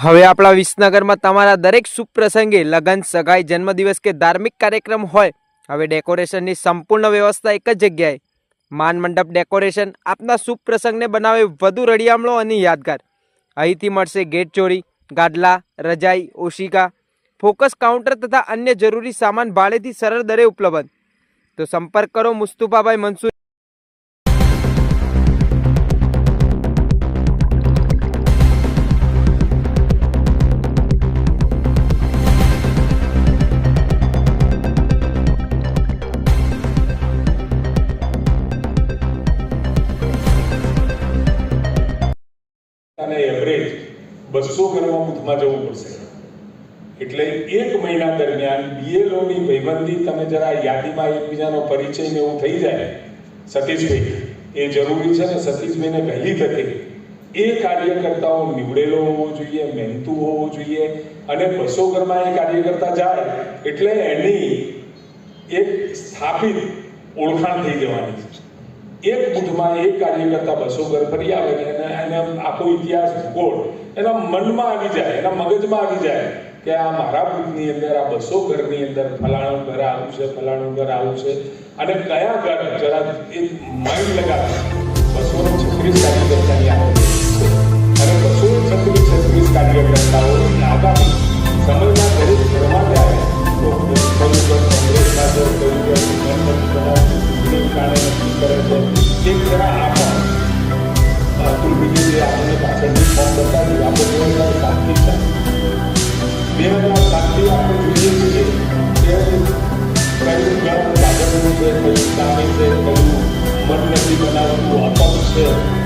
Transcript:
હવે આપણા વિસનગરમાં તમારા દરેક શુભ પ્રસંગે લગ્ન, સગાઈ, જન્મદિવસ કે ધાર્મિક કાર્યક્રમ હોય, હવે ડેકોરેશનની સંપૂર્ણ વ્યવસ્થા એક જ જગ્યાએ. માન મંડપ ડેકોરેશન આપના શુભ પ્રસંગને બનાવે વધુ રળિયામણો અને યાદગાર. અહીંથી મળશે ગેટ ચોરી ગાડલા રજાઈ, ઓશિકા, ફોકસ કાઉન્ટર તથા અન્ય જરૂરી સામાન ભાડેથી સરળ દરે ઉપલબ્ધ. તો સંપર્ક કરો મુસ્તુફાભાઈ મનસુર અને એવરેજ બસો ગ્રામ બૂથમાં જવું પડશે. એટલે એક મહિના દરમિયાન બીએલઓની ભાઈબંધી તમે જરા યાદીમાં એકબીજાનો પરિચય ને એવું થઈ જાય, સતીશભાઈ. એ જરૂરી છે ને સતીશભાઈને વહેલી તકે એ કાર્યકર્તાઓ નીવડેલો હોવો જોઈએ, મહેનતુ હોવો જોઈએ અને બસો ઘરમાં એ કાર્યકર્તા જાય એટલે એની એક સ્થાપિત ઓળખાણ થઈ જવાની છે. એક બુથમાં એક કાર્યકર્તા બસો ઘર ફરી આવે ને એને આખો ઇતિહાસ ભૂગોળ એના મનમાં આવી જાય, એના મગજમાં આવી જાય કે આ મારા બુથની અંદર, આ બસો ઘરની અંદર ફલાણું ઘર આવું છે, ફલાણું ઘર આવું છે. અને કયા ઘર? જરા એક માઇન્ડ લગાવે. બસો છત્રીસ કાર્યકર્તાની આવે છે એક જરા આપો અતુલભાઈએ જે આપણને પાછળથી ફોર્મ બતાવ્યું આપણે હજાર સાતથી બે હજાર સાતથી આપણે જોઈએ છીએ કે કયું ઘર ભાજપનું છે કયું સામે છે કયું મન નથી બનાવતું અપક્ષ છે